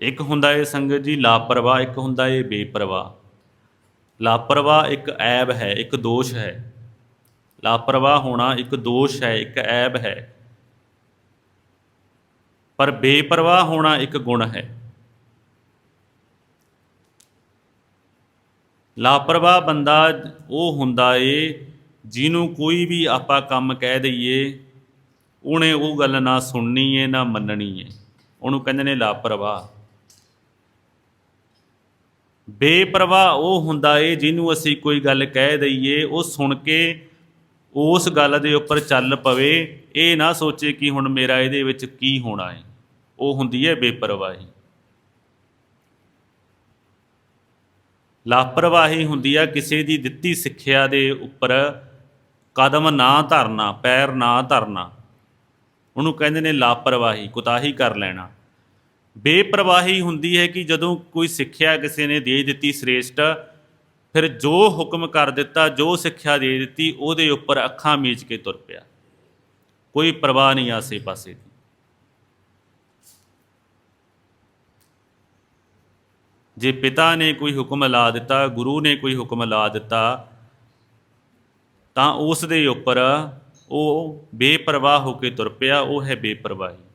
ਇੱਕ ਹੁੰਦਾ ਏ ਸੰਗਤ ਜੀ ਲਾਪਰਵਾਹ, ਇੱਕ ਹੁੰਦਾ ਏ ਬੇਪਰਵਾਹ। ਲਾਪਰਵਾਹ ਇੱਕ ਐਬ ਹੈ, ਇੱਕ ਦੋਸ਼ ਹੈ। ਲਾਪਰਵਾਹ ਹੋਣਾ ਇੱਕ ਦੋਸ਼ ਹੈ, ਇੱਕ ਐਬ ਹੈ। ਪਰ ਬੇਪਰਵਾਹ ਹੋਣਾ ਇੱਕ ਗੁਣ ਹੈ। ਲਾਪਰਵਾਹ ਬੰਦਾ ਉਹ ਹੁੰਦਾ ਏ ਜਿਹਨੂੰ ਕੋਈ ਵੀ ਆਪਾਂ ਕੰਮ ਕਹਿ ਦਈਏ, ਉਹਨੇ ਉਹ ਗੱਲ ਨਾ ਸੁਣਨੀ ਏ, ਨਾ ਮੰਨਣੀ ਏ। ਉਹਨੂੰ ਕਹਿੰਦੇ ਨੇ ਲਾਪਰਵਾਹ। ਬੇਪਰਵਾਹ ਉਹ ਹੁੰਦਾ ਏ ਜਿਹਨੂੰ ਅਸੀਂ ਕੋਈ ਗੱਲ ਕਹਿ ਦਈਏ, ਉਹ ਸੁਣ ਕੇ ਉਸ ਗੱਲ ਦੇ ਉੱਪਰ ਚੱਲ ਪਵੇ। ਇਹ ਨਾ ਸੋਚੇ ਕਿ ਹੁਣ ਮੇਰਾ ਇਹਦੇ ਵਿੱਚ ਕੀ ਹੋਣਾ ਏ। ਉਹ ਹੁੰਦੀ ਹੈ ਬੇਪਰਵਾਹੀ। ਲਾਪਰਵਾਹੀ ਹੁੰਦੀ ਆ ਕਿਸੇ ਦੀ ਦਿੱਤੀ ਸਿੱਖਿਆ ਦੇ ਉੱਪਰ ਕਦਮ ਨਾ ਧਰਨਾ, ਪੈਰ ਨਾ ਧਰਨਾ। ਉਹਨੂੰ ਕਹਿੰਦੇ ਨੇ ਲਾਪਰਵਾਹੀ, ਕੁਤਾਹੀ ਕਰ ਲੈਣਾ। ਬੇਪਰਵਾਹੀ ਹੁੰਦੀ ਹੈ ਕਿ ਜਦੋਂ ਕੋਈ ਸਿੱਖਿਆ ਕਿਸੇ ਨੇ ਦੇ ਦਿੱਤੀ ਸ੍ਰੇਸ਼ਟ, ਫਿਰ ਜੋ ਹੁਕਮ ਕਰ ਦਿੱਤਾ, ਜੋ ਸਿੱਖਿਆ ਦੇ ਦਿੱਤੀ, ਉਹਦੇ ਉੱਪਰ ਅੱਖਾਂ ਮੀਚ ਕੇ ਤੁਰ ਪਿਆ। ਕੋਈ ਪਰਵਾਹ ਨਹੀਂ ਆਸੇ ਪਾਸੇ ਦੀ। ਜੇ ਪਿਤਾ ਨੇ ਕੋਈ ਹੁਕਮ ਲਾ ਦਿੱਤਾ, ਗੁਰੂ ਨੇ ਕੋਈ ਹੁਕਮ ਲਾ ਦਿੱਤਾ, ਤਾਂ ਉਸ ਦੇ ਉੱਪਰ ਉਹ ਬੇਪਰਵਾਹ ਹੋ ਕੇ ਤੁਰ ਪਿਆ, ਉਹ ਹੈ ਬੇਪਰਵਾਹੀ।